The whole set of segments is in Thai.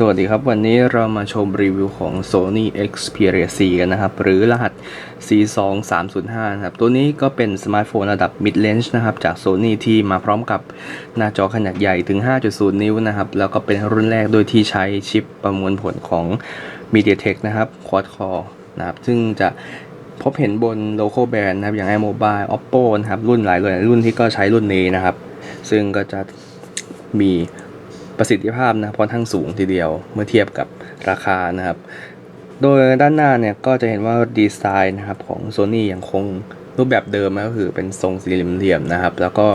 สวัสดีครับ วันนี้เรามาชมรีวิวของ Sony Xperia C กันนะครับ หรือรหัส C2305 นะครับ ตัวนี้ก็เป็นสมาร์ทโฟนระดับ mid range นะครับ จาก Sony ที่มาพร้อมกับหน้าจอขนาดใหญ่ถึง 5.0 นิ้วนะครับ แล้วก็เป็นรุ่นแรกโดยที่ใช้ชิปประมวลผลของ MediaTek นะครับ Quad Core นะครับ ซึ่งจะพบเห็นบนโลโก้แบรนด์นะครับ อย่าง iMobile Oppo นะครับ รุ่นหลายรุ่นรุ่นที่ก็ใช้รุ่นนี้นะครับ ซึ่งก็จะมี ประสิทธิภาพนะค่อนข้างสูงทีเดียวเมื่อเทียบกับราคานะครับ โดยด้านหน้าเนี่ยก็จะเห็นว่าดีไซน์นะครับของ Sony ยังคงรูปแบบเดิมนะก็คือเป็นทรงสี่เหลี่ยมนะครับ แล้วก็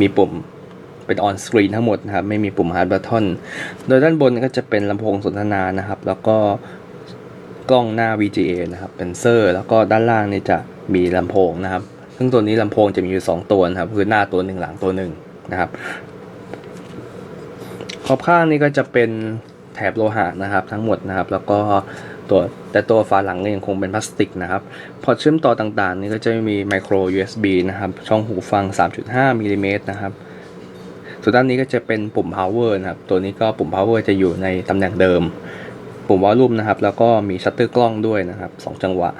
มีปุ่มเป็นออนสกรีนทั้งหมดนะครับ ไม่มีปุ่มฮาร์ดบัตทอนโดยด้านบนก็จะเป็นลำโพงสนทนานะครับ แล้วก็กล้องหน้า VGA นะครับเป็นเซอร์ แล้วก็ด้านล่างนี่จะมีลำโพงนะครับ ซึ่งตัวนี้ลำโพงจะมีอยู่ 2 ตัวนะครับ คือหน้าตัวหนึ่งหลังตัวหนึ่งนะครับ อบข้างนี่ก็จะเป็นแถบโลหะนะครับทั้งหมดนะครับ แล้วก็ตัวแต่ตัวฝาหลังเนี่ยยังคงเป็นพลาสติกนะครับ พอร์ตเชื่อมต่อต่างๆ นี่ก็จะมีไมโคร USB นะครับ ช่องหูฟัง 3.5มิลลิเมตรนะครับส่วนด้านนี้ก็จะเป็นปุ่ม power นะครับ ตัวนี้ก็ปุ่ม power จะอยู่ในตำแหน่งเดิม ปุ่มวอลลุ่มนะครับ แล้วก็มีชัตเตอร์กล้องด้วยนะครับ 2 จังหวะ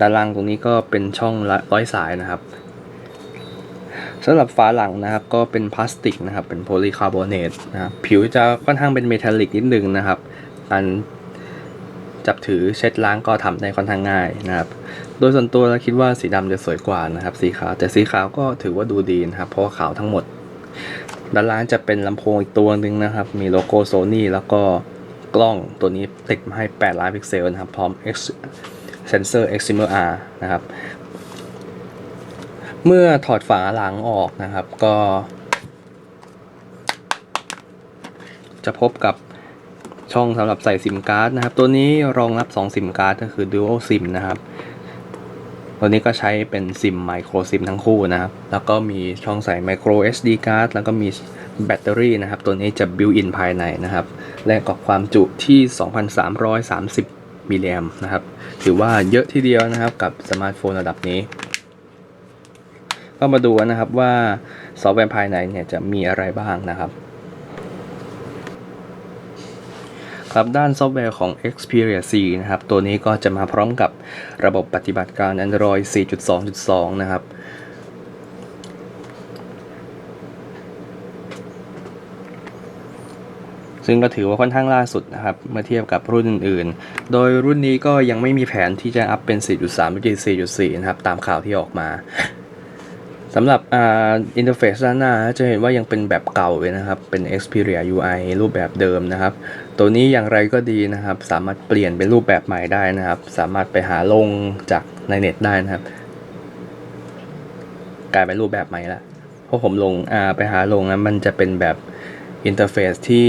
ด้านล่างตรงนี้ก็เป็นช่องร้อยสายนะครับ สำหรับฝาหลังนะครับก็เป็นพลาสติกนะครับเป็นโพลีคาร์บอเนตนะครับผิวจะค่อนข้างเป็นเมทัลลิกนิดนึงนะครับการจับถือเช็ดล้างก็ทำได้ค่อนข้างง่ายนะครับ โดยส่วนตัวเราคิดว่าสีดำจะสวยกว่านะครับ สีขาวแต่สีขาวก็ถือว่าดูดีนะครับ เพราะว่าขาวทั้งหมด ด้านล่างจะเป็นลำโพงอีกตัวหนึ่งนะครับ มีโลโก้โซนี่แล้วก็กล้องตัวนี้ติดมาให้ 8 ล้านพิกเซลนะครับ พร้อม X Sensor Excimer R นะครับ เมื่อถอดฝาหลังออกนะครับ ก็ จะพบกับช่องสำหรับใส่ซิมการ์ดนะครับ ตัวนี้รองรับ2ซิมการ์ดก็คือ Dual SIM นะครับ ตัวนี้ก็ใช้เป็นซิมไมโครซิมทั้งคู่นะครับ แล้วก็มีช่องใส่ Micro SD card แล้วก็มีแบตเตอรี่นะครับ ตัวนี้จะบิวอินภายในนะครับ และกับความจุที่ 2,330มิลลิแอมนะครับ ถือว่าเยอะทีเดียวนะครับกับสมาร์ทโฟนระดับนี้ ก็มาดูนะครับว่าซอฟต์แวร์ภายในเนี่ยจะมีอะไรบ้างนะครับครับด้านซอฟต์แวร์ของ Xperia C นะครับ ตัวนี้ก็จะมาพร้อมกับระบบปฏิบัติการ Android 4.2.2 นะครับ ซึ่งก็ถือว่าค่อนข้างล่าสุดนะครับ เมื่อเทียบกับรุ่นอื่นๆ โดยรุ่นนี้ก็ยังไม่มีแผนที่จะอัพเป็น 4.3หรือ4.4 นะครับ ตามข่าวที่ออกมา สำหรับอ่าอินเทอร์เฟซด้านหน้าจะเห็นว่ายังเป็นแบบเก่าเลยนะครับ เป็น Xperia UI รูปแบบเดิมนะครับ ตัวนี้อย่างไรก็ดีนะครับ สามารถเปลี่ยนเป็นรูปแบบใหม่ได้นะครับ สามารถไปหาลงจากในเน็ตได้นะครับ กลายเป็นรูปแบบใหม่ละเพราะผมลงอ่าไปหาลงนะมันจะเป็นแบบอินเทอร์เฟซที่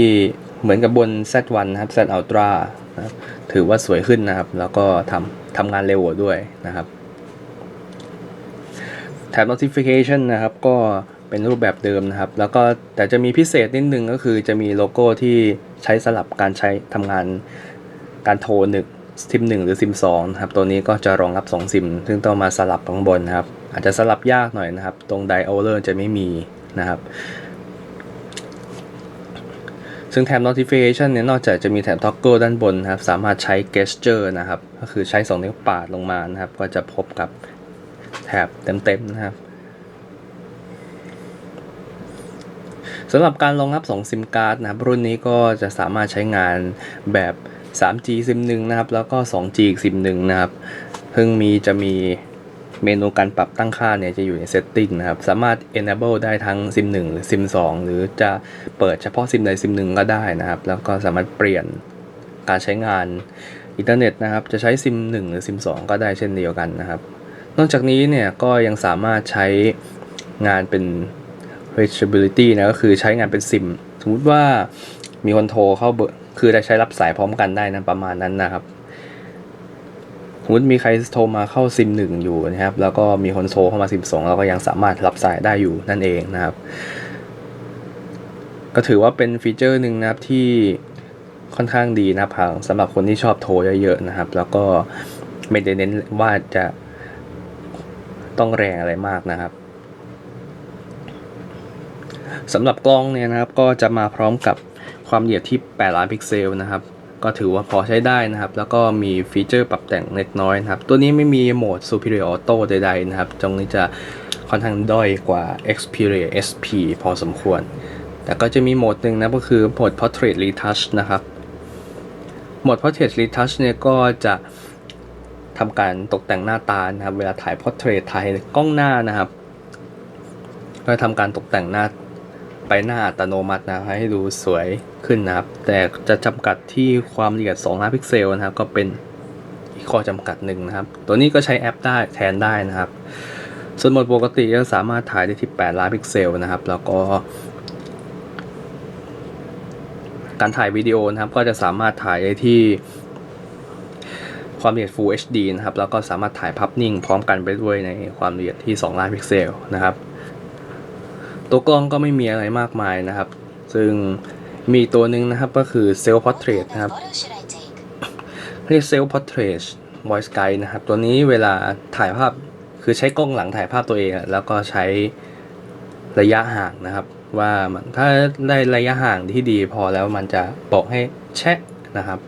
เหมือนกับบน Z1 นะครับ Z Ultra นะครับถือว่าสวยขึ้นนะครับ แล้วก็ทำทำงานเร็วด้วยนะครับ แท็บ notification นะครับก็เป็นรูปแบบเดิมนะครับ แล้วก็แต่จะมีพิเศษนิดนึงก็คือจะมีโลโก้ที่ใช้สลับการใช้ทำงานการโทรหนึ่งซิมหนึ่งหรือซิมสองนะครับ ตัวนี้ก็จะรองรับ 2 ซิม ซึ่งต้องมาสลับข้างบนนะครับ อาจจะสลับยากหน่อยนะครับ ตรง dialer จะไม่มีนะครับ ซึ่งแท็บ notification เนี่ย นอกจากจะมีแท็บ toggle ด้านบนนะครับ สามารถใช้ gesture นะครับ ก็คือใช้2นิ้วปาดลงมานะครับ ก็จะพบกับ แถบเต็มๆนะครับสำหรับการรองรับ2ซิมการ์ดนะครับรุ่นนี้ก็จะสามารถใช้งานแบบ 3G ซิมหนึ่งนะครับ แล้วก็ 2G อีกซิมหนึ่งนะครับ เพิ่งมีจะมีเมนูการปรับตั้งค่าเนี่ยจะอยู่ใน setting นะครับ สามารถ enable ได้ทั้งซิม1หรือซิม2หรือจะเปิดเฉพาะซิมใดซิมหนึ่งก็ได้นะครับ แล้วก็สามารถเปลี่ยนการใช้งานอินเทอร์เน็ตนะครับ จะใช้ซิม1หรือซิม2ก็ได้เช่นเดียวกันนะครับ นอกจากนี้เนี่ยก็ยังสามารถใช้งานเป็น reachability นะก็คือใช้งานเป็นซิม สมมุติว่ามีคนโทรเข้าเบอร์คือได้ใช้รับสายพร้อมกันได้นะประมาณนั้นนะครับ สมมติมีใครโทรมาเข้าซิมหนึ่งอยู่นะครับ แล้วก็มีคนโทรเข้ามาซิมสองเราก็ยังสามารถรับสายได้อยู่นั่นเองนะครับ ก็ถือว่าเป็นฟีเจอร์หนึ่งนะครับที่ค่อนข้างดีนะครับสำหรับคนที่ชอบโทรเยอะๆนะครับ แล้วก็ไม่ได้เน้นว่าจะ ต้องแรงอะไรมากนะครับสำหรับกล้องเนี่ยนะครับก็จะมาพร้อมกับความละเอียดที่ 8 ล้านพิกเซลนะครับ ก็ถือว่าพอใช้ได้นะครับ แล้วก็มีฟีเจอร์ปรับแต่งเล็กน้อยนะครับ ตัวนี้ไม่มีโหมด Superior Auto ใดๆนะครับ ตรงนี้จะค่อนข้างด้อยกว่า Xperia SP พอสมควร แต่ก็จะมีโหมดหนึ่งนะก็คือโหมด Portrait Retouch นะครับ โหมด Portrait Retouch เนี่ยก็จะ ทำการตกแต่งหน้าตานะครับ เวลาถ่าย Portrait ถ่ายกล้องหน้านะครับ ก็ทำการตกแต่งหน้าไปหน้าอัตโนมัตินะครับให้ดูสวยขึ้นนะครับ แต่จะจำกัดที่ความละเอียด2ล้านพิกเซลนะครับ ก็เป็นอีกข้อจำกัดหนึ่งนะครับ ตัวนี้ก็ใช้แอปได้แทนได้นะครับ ส่วนโหมดปกติก็สามารถถ่ายได้ที่ 8 ล้านพิกเซลนะครับ แล้วก็ การถ่ายวิดีโอนะครับ ก็จะสามารถถ่ายได้ที่ ความละเอียด Full HD นะครับ แล้วก็สามารถถ่ายภาพนิ่งพร้อมกันไปด้วยในความละเอียดที่ 2 ล้านพิกเซลนะครับ ตัวกล้องก็ไม่มีอะไรมากมายนะครับ ซึ่งมีตัวหนึ่งนะครับก็คือ Self Portrait นะครับเรียก Self Portrait Voice Guide นะครับ ตัวนี้เวลาถ่ายภาพคือใช้กล้องหลังถ่ายภาพตัวเอง แล้วก็ใช้ระยะห่างนะครับ ว่ามันถ้าได้ระยะห่างที่ดีพอแล้วมันจะบอกให้แชะนะครับ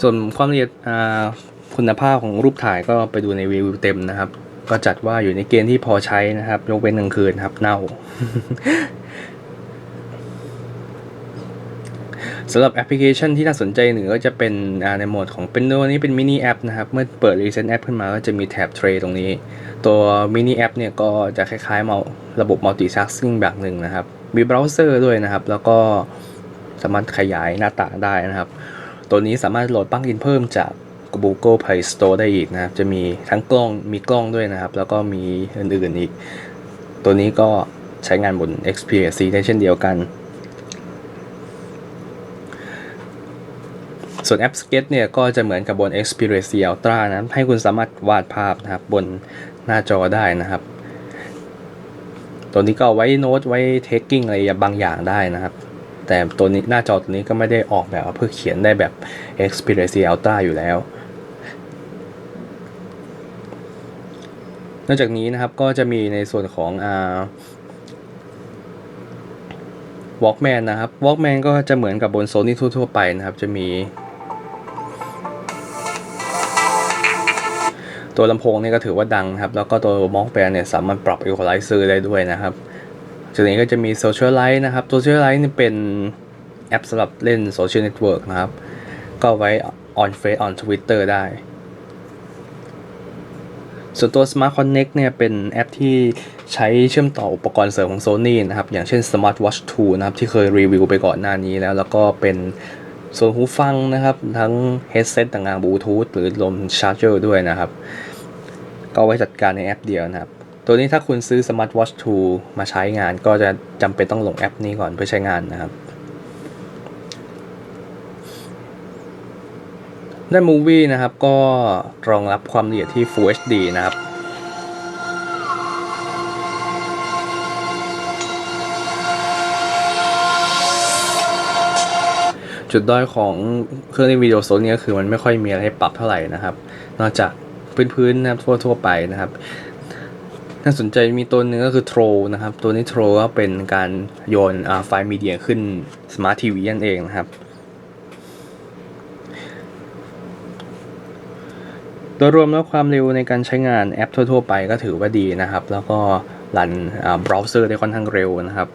ส่วนความละเอียดคุณภาพของรูปถ่ายก็ไปดูในรีวิวเต็มนะครับ ก็จัดว่าอยู่ในเกณฑ์ที่พอใช้นะครับ ยกเว้นกลางคืนครับเน่าสำหรับแอปพลิเคชันที่น่าสนใจหนึ่งก็จะเป็นในโหมดของเป็นตัวนี้เป็นมินิแอปนะครับ เมื่อเปิด Recent App ขึ้นมาก็จะมีแท็บเทรตรงนี้ ตัวมินิแอปเนี่ยก็จะคล้ายๆเมาระบบ multitasking แบบหนึ่งนะครับ มีเบราว์เซอร์ด้วยนะครับ แล้วก็สามารถขยายหน้าต่างได้นะครับ ตัวนี้สามารถโหลดปลั๊กอินเพิ่มจาก Google Play Store ได้อีกนะครับ จะมีทั้งกล้องมีกล้องด้วยนะครับ แล้วก็มีอื่นๆอีก ตัวนี้ก็ใช้งานบน Xperia C ได้เช่นเดียวกัน ส่วนแอป Sketch เนี่ยก็จะเหมือนกับบน Xperia C Ultra นะให้คุณสามารถวาดภาพนะครับบนหน้าจอได้นะครับ ตัวนี้ก็ไว้โน้ตไว้ taking อะไรบางอย่างได้นะครับ แต่ตัวนี้หน้าจอตัวนี้ก็ไม่ได้ออกแบบเพื่อเขียนได้แบบ Xperia C Ultra อยู่แล้ว นอกจากนี้นะครับก็จะมีในส่วนของอ่า Walkman นะครับ Walkman ก็จะเหมือนกับบน Sony ทั่ว ๆ ไปนะครับจะมีตัวลำโพงนี่ก็ถือว่าดังครับ แล้วก็ตัว Walkman เนี่ยสามารถปรับ Equalizer ได้ด้วยนะครับ จากนี้ก็จะมี Social Light นะครับ Social Light นี่เป็นแอปสำหรับเล่น Social Network นะครับ ก็ไว้ on Face on Twitter ได้ ส่วนตัว Smart Connect เนี่ยเป็นแอปที่ใช้เชื่อมต่ออุปกรณ์เสริมของ Sony นะครับ อย่างเช่น Smart Watch 2 นะครับ ที่เคยรีวิวไปก่อนหน้านี้แล้ว แล้วก็เป็นส่วนหูฟังนะครับ ทั้ง headset ต่างๆบลูทูธหรือรวมชาร์จเจอร์ด้วยนะครับ ก็ไว้จัดการในแอปเดียวนะครับ ตัวนี้ถ้าคุณซื้อ Smart Watch 2 มาใช้งานก็จะจำเป็นต้องลงแอปนี้ก่อนเพื่อใช้งานนะครับ ด้าน Movie นะครับก็รองรับความละเอียดที่ Full HD นะครับจุดด้อยของเครื่องเล่นวิดีโอโซนนี้ก็คือมันไม่ค่อยมีอะไรให้ปรับเท่าไหร่นะครับ นอกจากพื้นๆนะครับทั่วๆไปนะครับ น่าสนใจมีตัวหนึ่งก็คือ Troll นะครับ ตัวนี้ Troll ก็เป็นการโยนไฟล์มีเดียขึ้น Smart TV นั่นเองนะครับ โดยรวมแล้วความเร็วในการใช้งานแอปทั่ว ๆ ไปก็ถือว่าดีนะครับ แล้วก็รันเบราว์เซอร์ได้ค่อนข้างเร็วนะครับ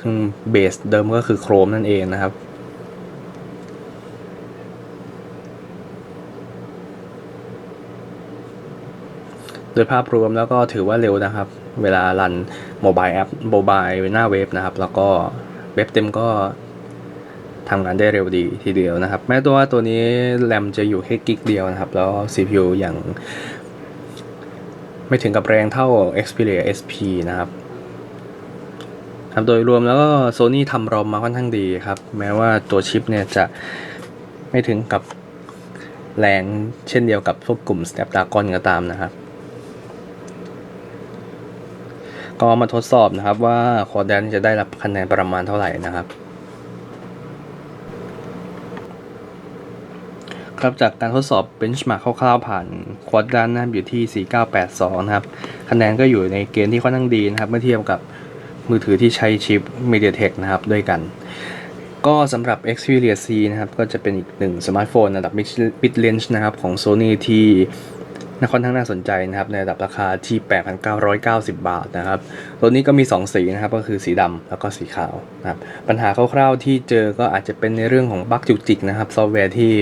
ซึ่งเบสเดิมก็คือ Chrome นั่นเองนะครับ ดยภาพรวมแล้วก็ถือว่าเร็วนะครับ เวลารันโมบายแอปโมบายหน้าเว็บนะครับ แล้วก็เว็บเต็มก็ทำงานได้เร็วดีทีเดียวนะครับ แม้ตัวว่าตัวนี้แรมจะอยู่แค่กิกเดียวนะครับ แล้ว CPU อย่าง ไม่ถึงกับแรงเท่า Xperia SP นะครับครับโดยรวมแล้วก็ Sony ทำรอมมาค่อนข้างดีครับ แม้ว่าตัวชิปเนี่ยจะไม่ถึงกับแรงเช่นเดียวกับพวกกลุ่ม Snapdragon ก็ตามนะครับ ก็มาทดสอบนะครับว่าคอร์แดนจะได้รับคะแนนประมาณเท่าไหร่นะครับ ครับจากการทดสอบ benchmark คร่าวๆผ่านควอดดันนะครับอยู่ที่ 4982 นะครับ คะแนนก็อยู่ในเกณฑ์ที่ค่อนข้างดีนะครับ เมื่อเทียบกับมือถือที่ใช้ชิป MediaTek นะครับด้วยกัน ก็สำหรับ Xperia C นะครับ ก็จะเป็นอีกหนึ่งสมาร์ทโฟนระดับ mid range นะครับของ Sony ที่ น่าค่อนข้างน่าสนใจนะครับในระดับราคาที่ 8,990 บาทนะครับตัวนี้ก็มี 2 สีนะครับก็คือสีดำแล้วก็สีขาวนะครับปัญหาคร่าวๆที่เจอก็อาจจะเป็นในเรื่องของบั๊กจุกจิกนะครับซอฟต์แวร์ที่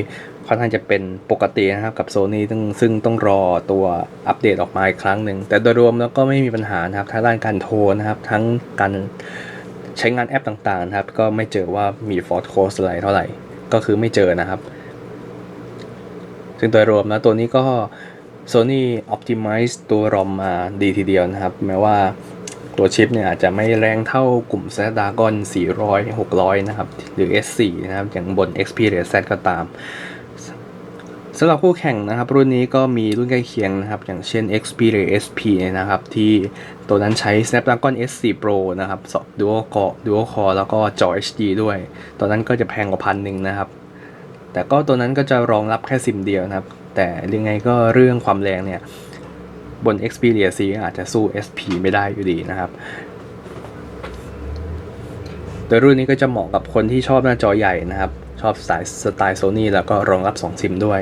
ค่อนข้างจะเป็นปกตินะครับกับ Sony ซึ่งซึ่งต้องรอตัวอัปเดตออกมาอีกครั้งหนึ่งแต่โดยรวมแล้วก็ไม่มีปัญหานะครับทั้งด้านการโทรนะครับทั้งการใช้งานแอปต่างๆนะครับ ก็ไม่เจอว่ามี Fort Close อะไรเท่าไหร่ ก็คือไม่เจอนะครับ ซึ่งโดยรวมแล้วตัวนี้ก็ Sony Optimize ตัว ROM มาดีทีเดียวนะครับ แม้ว่าตัวชิปเนี่ยอาจจะไม่แรงเท่ากลุ่ม Snapdragon 400 600 นะครับ หรือ S4 นะครับ อย่างบน Xperia Z ก็ตามสำหรับคู่แข่งนะครับ รุ่นนี้ก็มีรุ่นใกล้เคียงนะครับ อย่างเช่น Xperia SP นะครับ ที่ตัวนั้นใช้ Snapdragon S4 Pro นะครับ Dual Core Dual Core แล้วก็จอ HD ด้วย ตัวนั้นก็จะแพงกว่าพันหนึ่งนะครับ แต่ก็ตัวนั้นก็จะรองรับแค่ซิมเดียวนะครับ แต่ยังไงก็เรื่องความแรงเนี่ย บน Xperia C อาจจะสู้ SP ไม่ได้อยู่ดีนะครับโดยรุ่นนี้ก็จะเหมาะกับคนที่ชอบหน้าจอใหญ่นะครับ ชอบสไตล์สไตล์โซนี่แล้วก็รองรับ 2 ซิมด้วย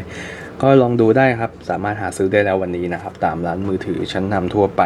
ก็ลองดูได้ครับ สามารถหาซื้อได้แล้ววันนี้นะครับ ตามร้านมือถือชั้นนำทั่วไป